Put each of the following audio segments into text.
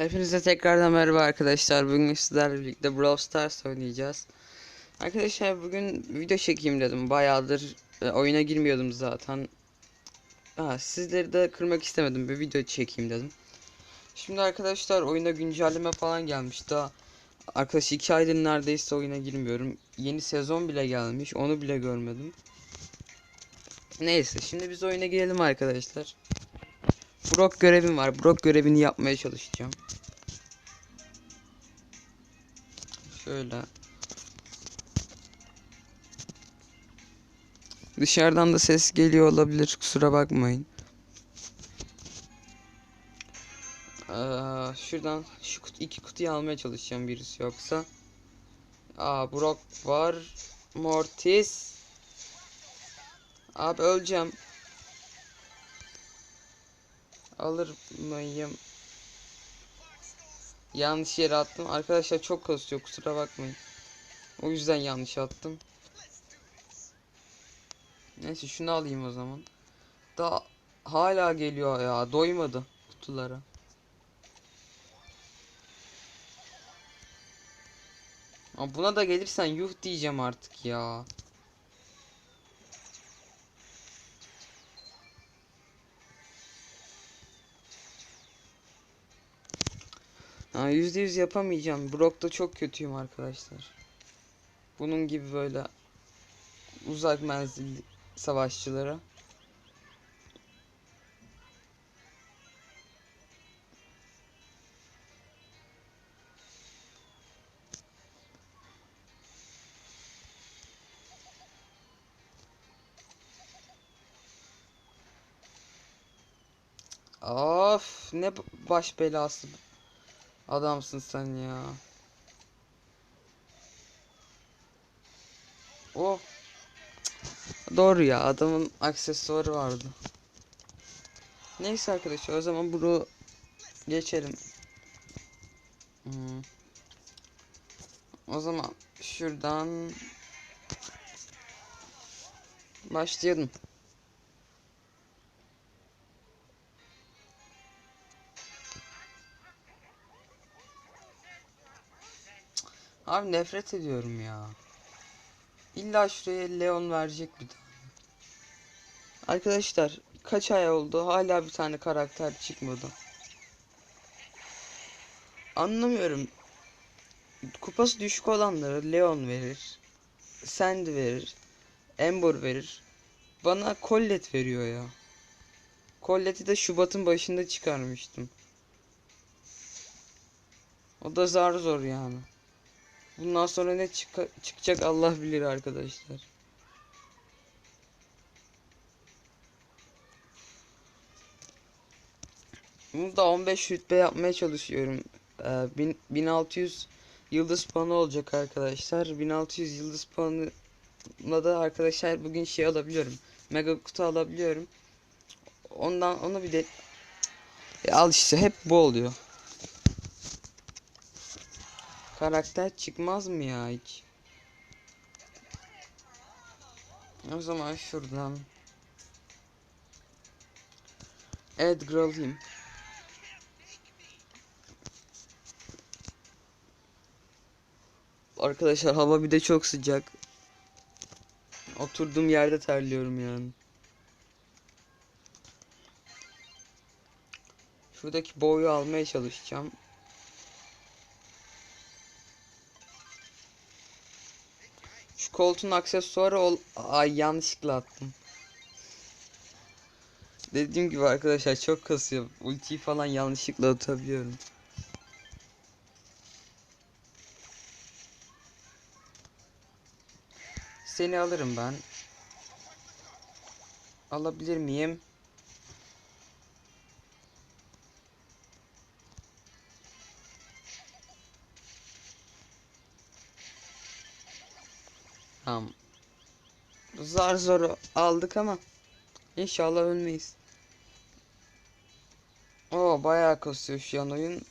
Hepinize tekrardan merhaba arkadaşlar. Bugün sizlerle birlikte Brawl Stars oynayacağız. Arkadaşlar bugün video çekeyim dedim. Bayağıdır e, oyuna girmiyordum zaten. Ha, sizleri de kırmak istemedim. Bir video çekeyim dedim. Şimdi arkadaşlar oyuna güncelleme falan gelmiş. Daha arkadaş 2 aydır neredeyse oyuna girmiyorum. Yeni sezon bile gelmiş. Onu bile görmedim. Neyse şimdi biz oyuna girelim arkadaşlar. Brock görevim var. Brock görevini yapmaya çalışacağım. Şöyle. Dışarıdan da ses geliyor olabilir. Kusura bakmayın. Ee, şuradan şu kutu, iki kutuyu almaya çalışacağım birisi yoksa. Aa Brock var. Mortis. Abi öleceğim. Alır mıyım? Yanlış yere attım. Arkadaşlar çok kasıyor kusura bakmayın. O yüzden yanlış attım. Neyse şunu alayım o zaman. Daha hala geliyor ya. Doymadı kutulara. Ama buna da gelirsen yuh diyeceğim artık ya. Yüzde yüz yapamayacağım. Brock'ta çok kötüyüm arkadaşlar. Bunun gibi böyle uzak menzilli savaşçılara. Of ne baş belası adamsın sen ya. Oh. Doğru ya adamın aksesuarı vardı. Neyse arkadaşlar o zaman bunu geçelim. Hmm. O zaman şuradan başlayalım. Abi nefret ediyorum ya. İlla şuraya Leon verecek bir tane. Arkadaşlar kaç ay oldu hala bir tane karakter çıkmadı. Anlamıyorum. Kupası düşük olanlara Leon verir. Sandy verir. Ember verir. Bana Colette veriyor ya. Colette'i de Şubat'ın başında çıkarmıştım. O da zar zor yani. Bundan sonra ne çıka- çıkacak Allah bilir arkadaşlar. Bunu da 15 rütbe yapmaya çalışıyorum. Ee, bin- 1600 yıldız puanı olacak arkadaşlar. 1600 yıldız puanına da arkadaşlar bugün şey alabiliyorum. Mega kutu alabiliyorum. Ondan onu bir de Ya al işte hep bu oluyor. Karakter çıkmaz mı ya hiç? O zaman şuradan Edgar alayım. Arkadaşlar hava bir de çok sıcak. Oturduğum yerde terliyorum yani. Şuradaki boyu almaya çalışacağım. Şu koltuğun aksesuarı ol... Ay yanlışlıkla attım. Dediğim gibi arkadaşlar çok kasıyor. Ultiyi falan yanlışlıkla atabiliyorum. Seni alırım ben. Alabilir miyim? Tamam. Zar zor aldık ama inşallah ölmeyiz. Oo bayağı kasıyor şu an oyun.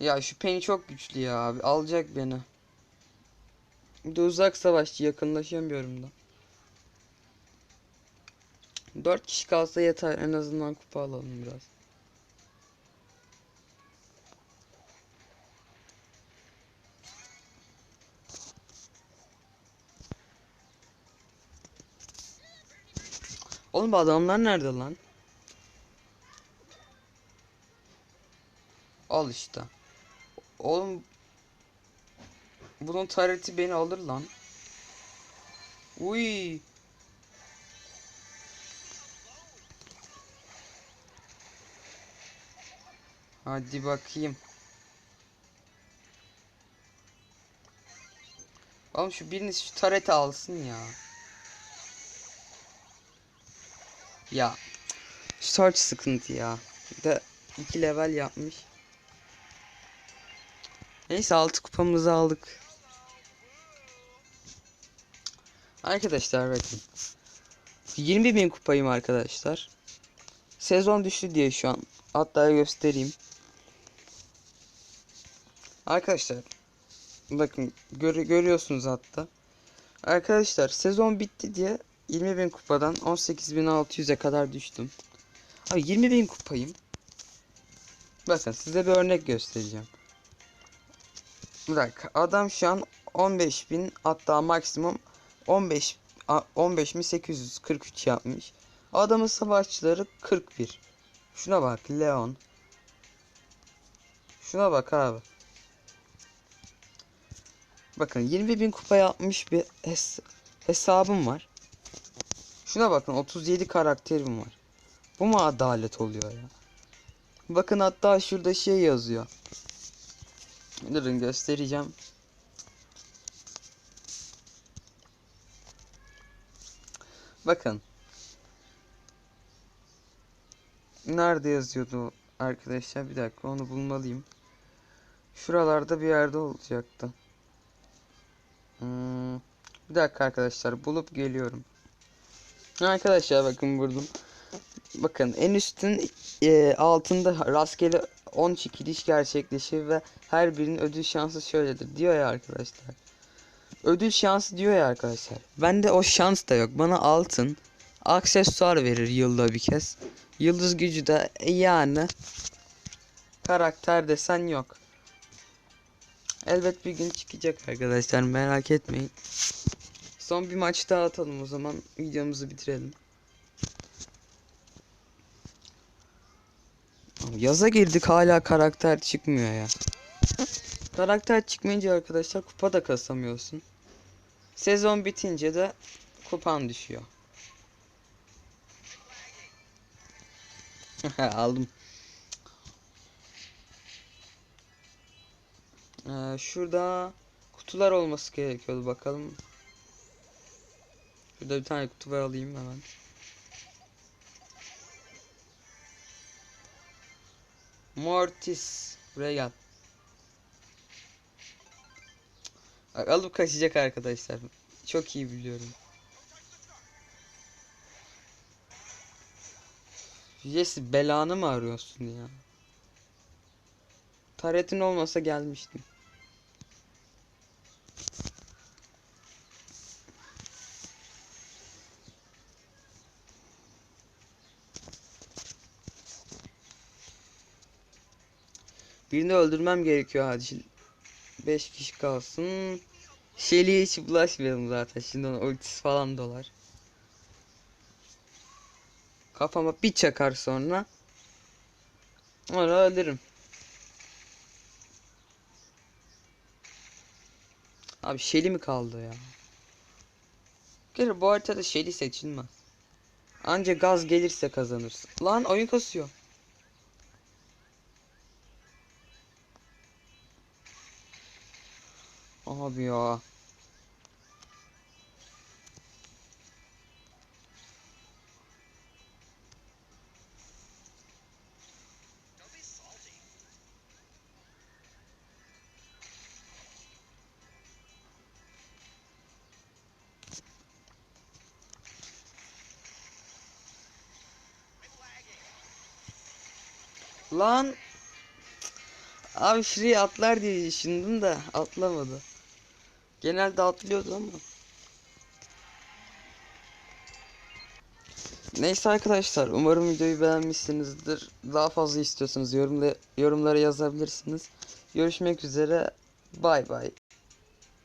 Ya şu Penny çok güçlü ya abi. Alacak beni. Bir de uzak savaşçı yakınlaşamıyorum da. 4 kişi kalsa yeter. En azından kupa alalım biraz. Oğlum bu adamlar nerede lan? Al işte. Oğlum bunun tareti beni alır lan. Uy. Hadi bakayım. Oğlum şu biriniz şu tareti alsın ya. Ya. Şu Search sıkıntı ya. Bir de 2 level yapmış. Neyse 6 kupamızı aldık. Arkadaşlar bakın. 20 bin kupayım arkadaşlar. Sezon düştü diye şu an. Hatta göstereyim. Arkadaşlar. Bakın gör görüyorsunuz hatta. Arkadaşlar sezon bitti diye 20 bin kupadan 18.600'e kadar düştüm. Abi 20 bin kupayım. Bakın size bir örnek göstereceğim. Dakika adam şu an 15 bin hatta maksimum 15 15.843 yapmış. Adamın savaşçıları 41. Şuna bak Leon. Şuna bak abi. Bakın 20 bin kupa yapmış bir hes hesabım var. Şuna bakın 37 karakterim var. Bu mu adalet oluyor ya? Bakın hatta şurada şey yazıyor. Durun göstereceğim. Bakın. Nerede yazıyordu arkadaşlar? Bir dakika onu bulmalıyım. Şuralarda bir yerde olacaktı. Hmm. Bir dakika arkadaşlar bulup geliyorum. Arkadaşlar bakın buldum. Bakın en üstün e, altında rastgele 10 çekiliş gerçekleşir ve her birinin ödül şansı şöyledir diyor ya arkadaşlar. Ödül şansı diyor ya arkadaşlar. Bende o şans da yok. Bana altın aksesuar verir yılda bir kez. Yıldız gücü de e, yani karakter desen yok. Elbet bir gün çıkacak arkadaşlar merak etmeyin. Son bir maç daha atalım o zaman videomuzu bitirelim. Yaza girdik hala karakter çıkmıyor ya. Karakter çıkmayınca arkadaşlar kupa da kasamıyorsun. Sezon bitince de kupan düşüyor. Aldım. Ee, şurada kutular olması gerekiyordu bakalım. Şurada bir tane kutu var alayım hemen. Mortis. Buraya. Alıp kaçacak arkadaşlar. Çok iyi biliyorum. Jesse belanı mı arıyorsun ya? Taretin olmasa gelmiştim. Birini öldürmem gerekiyor acil. 5 kişi kalsın. Shelly'e hiç bulaşmayalım zaten. Şimdi ona ultisi falan dolar. Kafama bir çakar sonra. Onu öldürürüm. Abi Shelly mi kaldı ya? Gel bu haritada Shelly seçilmez. Anca gaz gelirse kazanırsın. Lan oyun kasıyor. Abi ya. Lan Abi şuraya atlar diye düşündüm de atlamadı. Genelde atlıyordu ama. Neyse arkadaşlar umarım videoyu beğenmişsinizdir. Daha fazla istiyorsanız yorumla yorumlara yazabilirsiniz. Görüşmek üzere. Bay bay.